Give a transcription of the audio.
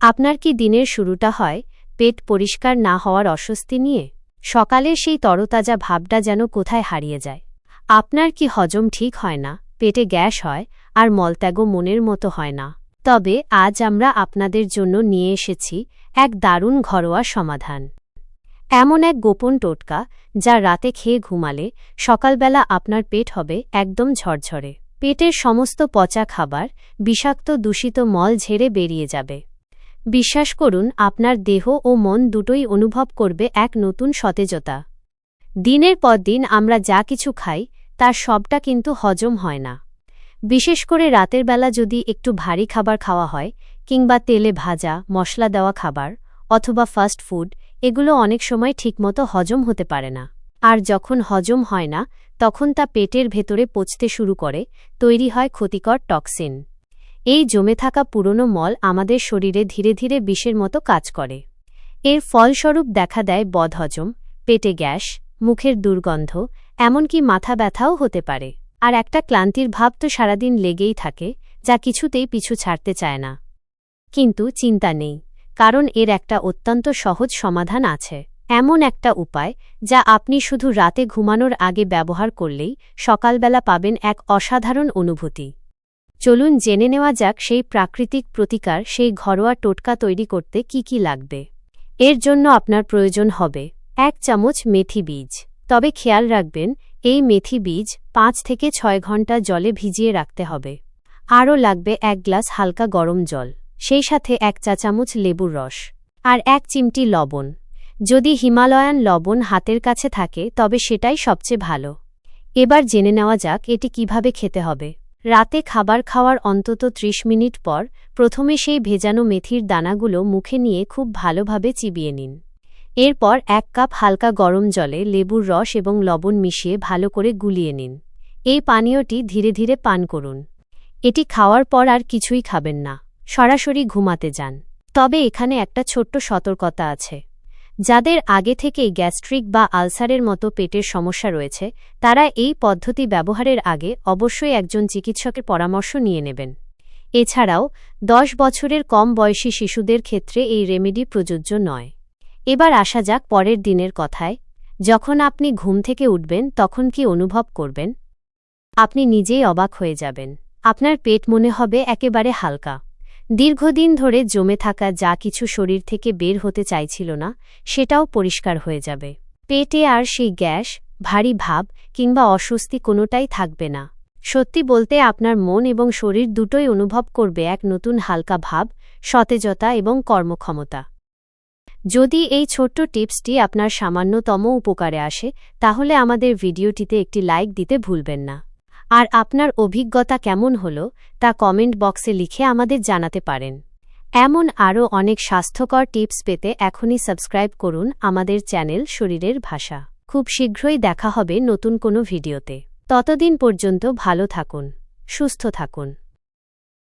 আপনার কি দিনের শুরুটা হয়, পেট পরিষ্কার না হওয়ার অস্বস্তি নিয়ে? সকালের সেই তরতাজা ভাবটা যেন কোথায় হারিয়ে যায়। আপনার কি হজম ঠিক হয় না, পেটে গ্যাস হয়, আর মলত্যাগও মনের মতো হয় না। তবে আজ আমরা আপনাদের জন্য নিয়ে এসেছি এক দারুণ ঘরোয়া সমাধান। এমন এক গোপন টোটকা, যা রাতে খেয়ে ঘুমালে সকালবেলা আপনার পেট হবে একদম ঝরঝরে। পেটের সমস্ত পচা খাবার, বিষাক্ত দূষিত মল ঝেড়ে বেরিয়ে যাবে। বিশ্বাস করুন, আপনার দেহ ও মন দুটোই অনুভব করবে এক নতুন সতেজতা। দিনের পর দিন আমরা যা কিছু খাই, তার সবটা কিন্তু হজম হয় না। বিশেষ করে রাতের বেলা যদি একটু ভারী খাবার খাওয়া হয়, কিংবা তেলে ভাজা, মশলা দেওয়া খাবার, অথবা ফাস্ট ফুড, এগুলো অনেক সময় ঠিকমতো হজম হতে পারে না। আর যখন হজম হয় না, তখন তা পেটের ভেতরে পচতে শুরু করে, তৈরি হয় ক্ষতিকর টক্সিন। এই জমে থাকা পুরনো মল আমাদের শরীরে ধীরে ধীরে বিষের মতো কাজ করে। এর ফলস্বরূপ দেখা দেয় বদহজম, পেটে গ্যাস, মুখের দুর্গন্ধ, এমনকি মাথা ব্যথাও হতে পারে। আর একটা ক্লান্তির ভাব তো সারাদিন লেগেই থাকে, যা কিছুতেই পিছু ছাড়তে চায় না। কিন্তু চিন্তা নেই, কারণ এর একটা অত্যন্ত সহজ সমাধান আছে। এমন একটা উপায়, যা আপনি শুধু রাতে ঘুমানোর আগে ব্যবহার করলেই সকালবেলা পাবেন এক অসাধারণ অনুভূতি। চলুন জেনে নেওয়া যাক সেই প্রাকৃতিক প্রতিকার, সেই ঘরোয়া টোটকা তৈরি করতে কি কি লাগবে। এর জন্য আপনার প্রয়োজন হবে এক চামচ মেথি বীজ। তবে খেয়াল রাখবেন, এই মেথি বীজ পাঁচ থেকে ছয় ঘণ্টা জলে ভিজিয়ে রাখতে হবে। আরও লাগবে এক গ্লাস হালকা গরম জল, সেই সাথে এক চা চামচ লেবুর রস আর এক চিমটি লবণ। যদি হিমালয়ান লবণ হাতের কাছে থাকে, তবে সেটাই সবচেয়ে ভালো। এবার জেনে নেওয়া যাক এটি কীভাবে খেতে হবে। রাতে খাবার খাওয়ার অন্তত ৩০ মিনিট পর প্রথমে সেই ভেজানো মেথির দানাগুলো মুখে নিয়ে খুব ভালোভাবে চিবিয়ে নিন। এরপর এক কাপ হালকা গরম জলে লেবুর রস এবং লবণ মিশিয়ে ভালো করে গুলিয়ে নিন। এই পানীয়টি ধীরে ধীরে পান করুন। এটি খাওয়ার পর আর কিছুই খাবেন না। সরাসরি ঘুমাতে যান। তবে এখানে একটা ছোট্ট সতর্কতা আছে। যাদের আগে থেকেই গ্যাস্ট্রিক বা আলসারের মতো পেটের সমস্যা রয়েছে, তারা এই পদ্ধতি ব্যবহারের আগে অবশ্যই একজন চিকিৎসকের পরামর্শ নিয়ে নেবেন। এছাড়াও, দশ বছরের কম বয়সী শিশুদের ক্ষেত্রে এই রেমেডি প্রযোজ্য নয়। এবার আসা যাক পরের দিনের কথায়। যখন আপনি ঘুম থেকে উঠবেন, তখন কি অনুভব করবেন? আপনি নিজেই অবাক হয়ে যাবেন। আপনার পেট মনে হবে একেবারে হালকা। দীর্ঘদিন ধরে জমে থাকা যা কিছু শরীর থেকে বের হতে চাইছিল না, সেটাও পরিষ্কার হয়ে যাবে। পেটে আর সেই গ্যাস, ভারী ভাব কিংবা অস্বস্তি কোনোটাই থাকবে না। সত্যি বলতে আপনার মন এবং শরীর দুটোই অনুভব করবে এক নতুন হালকা ভাব, সতেজতা এবং কর্মক্ষমতা। যদি এই ছোট্ট টিপসটি আপনার সামান্যতম উপকারে আসে, তাহলে আমাদের ভিডিওটিতে একটি লাইক দিতে ভুলবেন না। আর আপনার অভিজ্ঞতা কেমন হল, তা কমেন্ট বক্সে লিখে আমাদের জানাতে পারেন। এমন আরও অনেক স্বাস্থ্যকর টিপস পেতে এখনই সাবস্ক্রাইব করুন আমাদের চ্যানেল শরীরের ভাষা। খুব শীঘ্রই দেখা হবে নতুন কোনো ভিডিওতে। ততদিন পর্যন্ত ভালো থাকুন, সুস্থ থাকুন।